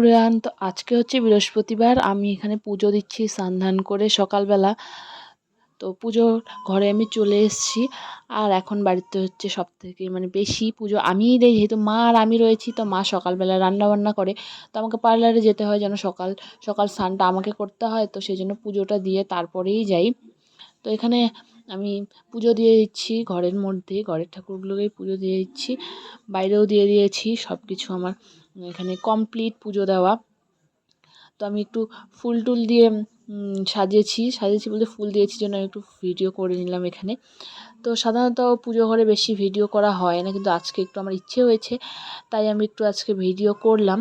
Everyone তো আজকে হচ্ছে বৃহস্পতিবার, আমি এখানে পুজো দিচ্ছি, স্নান ধান করে সকালবেলা। তো পুজো ঘরে আমি চলে এসেছি, আর এখন বাড়িতে হচ্ছে সব থেকে মানে বেশি পুজো আমিই দেই, যেহেতু মা আর আমি রয়েছি, তো মা সকালবেলা রান্না বান্না করে। তো আমাকে পার্লারে যেতে হয় যেন সকাল সকাল স্নানটা আমাকে করতে হয়, তো সেই জন্য পুজোটা দিয়ে তারপরেই যাই। তো এখানে আমি পুজো দিয়ে দিচ্ছি ঘরের মধ্যে, ঘরের ঠাকুরগুলোকেই পুজো দিয়ে দিচ্ছি। বাইরেও দিয়ে দিয়েছি সব কিছু আমার এখানে কমপ্লিট পুজো দেওয়া। তো আমি একটু ফুল টুল দিয়ে সাজিয়েছি। সাজিয়েছি বলতে ফুল দিয়েছি জন্য আমি একটু ভিডিও করে নিলাম এখানে। তো সাধারণত পুজো ঘরে বেশি ভিডিও করা হয় না, কিন্তু আজকে একটু আমার ইচ্ছে হয়েছে, তাই আমি একটু আজকে ভিডিও করলাম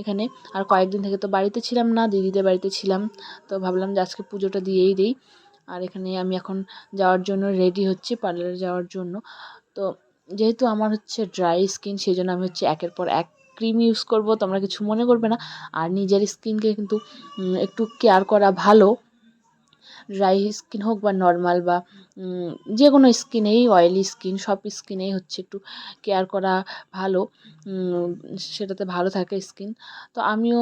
এখানে। আর কয়েকদিন থেকে তো বাড়িতে ছিলাম না, দিদিদের বাড়িতে ছিলাম, তো ভাবলাম যে আজকে পুজোটা দিয়েই দিই। আর এখানে আমি এখন যাওয়ার জন্য রেডি হচ্ছি পার্লারে যাওয়ার জন্য। তো যেহেতু আমার হচ্ছে ড্রাই স্কিন সেই জন্য আমি হচ্ছে একের পর এক ক্রিম ইউজ করব, তোমরা কিছু মনে করবে না। আর নিজের স্কিনকে কিন্তু একটু কেয়ার করা ভালো। ড্রাই স্কিন হোক বা নর্মাল বা যে কোনো স্কিনেই অয়েলি স্কিন সব স্কিনেই হচ্ছে একটু কেয়ার করা ভালো সেটাতে ভালো থাকে স্কিন তো আমিও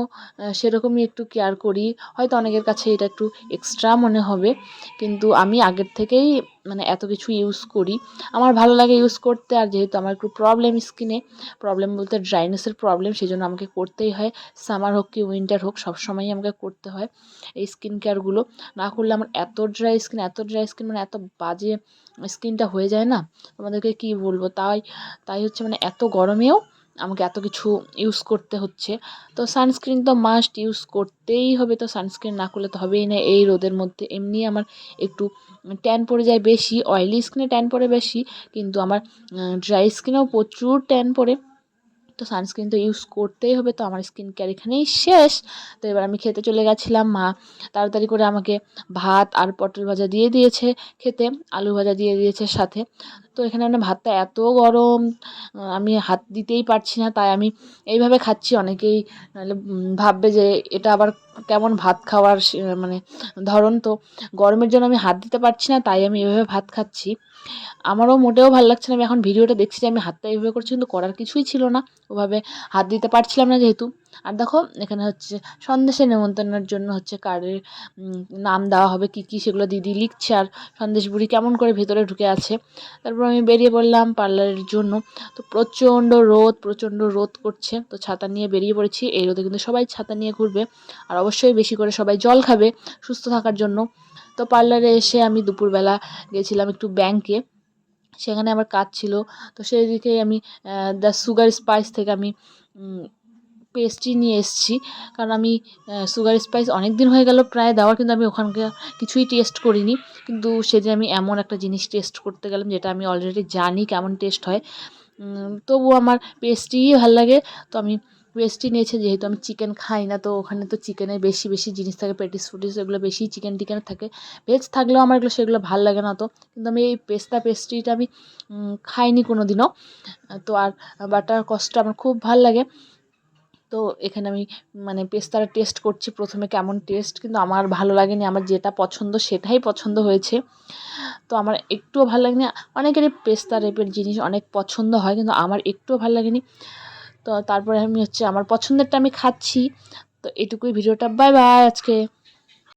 সেরকমই একটু কেয়ার করি। হয়তো অনেকের কাছে এটা একটু এক্সট্রা মনে হবে, কিন্তু আমি আগের থেকেই মানে এত কিছু ইউজ করি। আমার ভালো লাগে ইউজ করতে আর যেহেতু আমার একটু প্রবলেম স্কিনে প্রবলেম বলতে ড্রাইনেসের প্রবলেম সেই জন্য আমাকে করতেই হয়। সামার হোক কি উইন্টার হোক, সবসময়ই আমাকে করতে হয় এই স্কিন কেয়ারগুলো না করলে আমার এত ড্রাই স্কিন এত ড্রাই স্কিন মানে এত বাজে স্কিনটা হয়ে যায় না। তোমাদেরকে কী বলব? তাই তাই হচ্ছে মানে এত গরমেও আমাকে এত কিছু ইউজ করতে হচ্ছে। তো সানস্ক্রিন তো মাস্ট ইউজ করতেই হবে, তো সানস্ক্রিন না করলে তো হবেই না। এই রোদের মধ্যে এমনি আমার একটু ট্যান পড়ে যায় বেশি অয়েলি স্কিনে ট্যান পড়ে বেশি, কিন্তু আমার ড্রাই স্কিনেও প্রচুর ট্যান পড়ে। তো সানস্ক্রিন তো ইউজ করতেই হবে, তো আমার স্কিন কেয়ার এখানেই শেষ। তো এবার আমি খেতে চলে গেছিলাম, মা তাড়াতাড়ি করে আমাকে ভাত আর পটল ভাজা দিয়ে দিয়েছে খেতে, আলু ভাজা দিয়ে দিয়েছে সাথে। তো এখানে মানে ভাতটা এত গরম আমি হাত দিতেই পারছি না, তাই আমি এইভাবে খাচ্ছি। অনেকেই নাহলে ভাববে যে এটা আবার কেমন ভাত খাওয়ার মানে ধরন তো। গরমের জন্য আমি হাত দিতে পারছি না, তাই আমি এভাবে ভাত খাচ্ছি। আমারও মোটেও ভালো লাগছে না। আমি এখন ভিডিওটা দেখছি যে আমি হাতটা এইভাবে করছি, কিন্তু করার কিছুই ছিল না। ওভাবে হাত দিতে পারছিলাম না যেহেতু। আর দেখো, এখানে হচ্ছে সন্দেশের নেমন্তন্নের জন্য হচ্ছে কার্ডের নাম দেওয়া হবে, কী কী সেগুলো দিদি লিখছে। আর সন্দেশ বুড়ি কেমন করে ভেতরে ঢুকে আছে। তারপর আমি বেরিয়ে পড়লাম পার্লারের জন্য। তো প্রচণ্ড রোদ প্রচণ্ড রোদ করছে। তো ছাতা নিয়ে বেরিয়ে পড়েছি। এই রোদে কিন্তু সবাই ছাতা নিয়ে ঘুরবে। আর অবশ্যই বেশি করে সবাই জল খাবে সুস্থ থাকার জন্য। তো পার্লারে এসে আমি দুপুরবেলা গেছিলাম একটু ব্যাংকে সেখানে আমার কাজ ছিল। তো সেই দিকেই আমি দ্য সুগার স্পাইস থেকে আমি পেস্ট্রি নিয়ে এসেছি। কারণ আমি সুগার স্পাইস অনেক দিন হয়ে গেল প্রায় দেওয়ার, কিন্তু আমি ওখানকার কিছুই টেস্ট করিনি। কিন্তু সেদিন আমি এমন একটা জিনিস টেস্ট করতে গেলাম, যেটা আমি অলরেডি জানি কেমন টেস্ট হয়। তবুও আমার পেস্ট্রিই ভালো লাগে। তো আমি পেস্ট্রি নিয়েছে, যেহেতু আমি চিকেন খাই না, তো ওখানে তো চিকেনের বেশি বেশি জিনিস থাকে প্যাটিস ফুটিস এগুলো বেশি চিকেন টিকেন থাকে। ভেজ থাকলেও আমার এগুলো, সেগুলো ভালো লাগে না তো। কিন্তু আমি এই পেস্তা পেস্ট্রিটা আমি খাইনি কোনো দিনও তো আর বাটার কস্টটা আমার খুব ভালো লাগে। তো এখানে আমি মানে পেস্তাটা টেস্ট করছি, প্রথমে কেমন টেস্ট কিন্তু আমার ভালো লাগেনি। আমার যেটা পছন্দ, সেটাই পছন্দ হয়েছে। তো আমার একটুও ভালো লাগেনি। অনেকেরই পেস্তা টাইপের জিনিস অনেক পছন্দ হয়, কিন্তু আমার একটুও ভালো লাগেনি। তো তারপরে আমি হচ্ছে আমার পছন্দেরটা আমি খাচ্ছি। তো এটুকুই ভিডিওটা। বাই বাই আজকে।